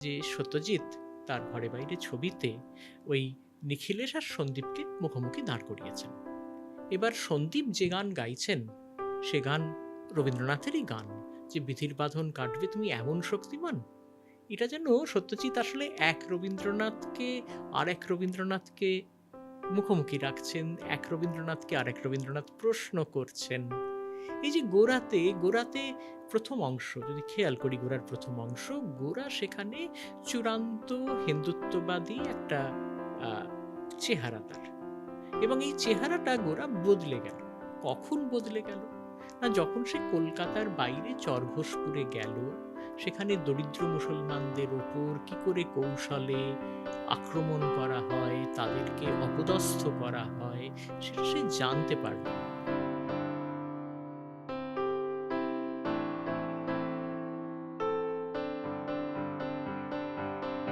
যে সত্যজিৎ তার ঘরে বাইরে ছবিতে ওই নিখিলেশ আর সন্দীপকে মুখোমুখি দাঁড় করিয়েছেন। এবার সন্দীপ যে গান গাইছেন, সে গান রবীন্দ্রনাথেরই গান, যে বিধির বাঁধন কাটবে তুমি এমন শক্তিমান। এটা যেন সত্যজিৎ আসলে এক রবীন্দ্রনাথকে আর এক রবীন্দ্রনাথকে মুখোমুখি রাখছেন, এক রবীন্দ্রনাথকে আরেক রবীন্দ্রনাথ প্রশ্ন করছেন। এই যে গোড়াতে গোড়াতে প্রথম অংশ, যদি খেয়াল করি গোড়ার প্রথম অংশ, গোড়া সেখানে চূড়ান্ত হিন্দুত্ববাদী একটা চেহারা তার। এবং এই চেহারাটা গোড়া বদলে গেল। কখন বদলে গেল? না, যখন সে কলকাতার বাইরে চরঘোষপুরে গেল, সেখানে দরিদ্র মুসলমানদের ওপর কি করে কৌশলে আক্রমণ করা হয়, তাদেরকে অপদস্থ করা হয়, সেটা সে জানতে পারল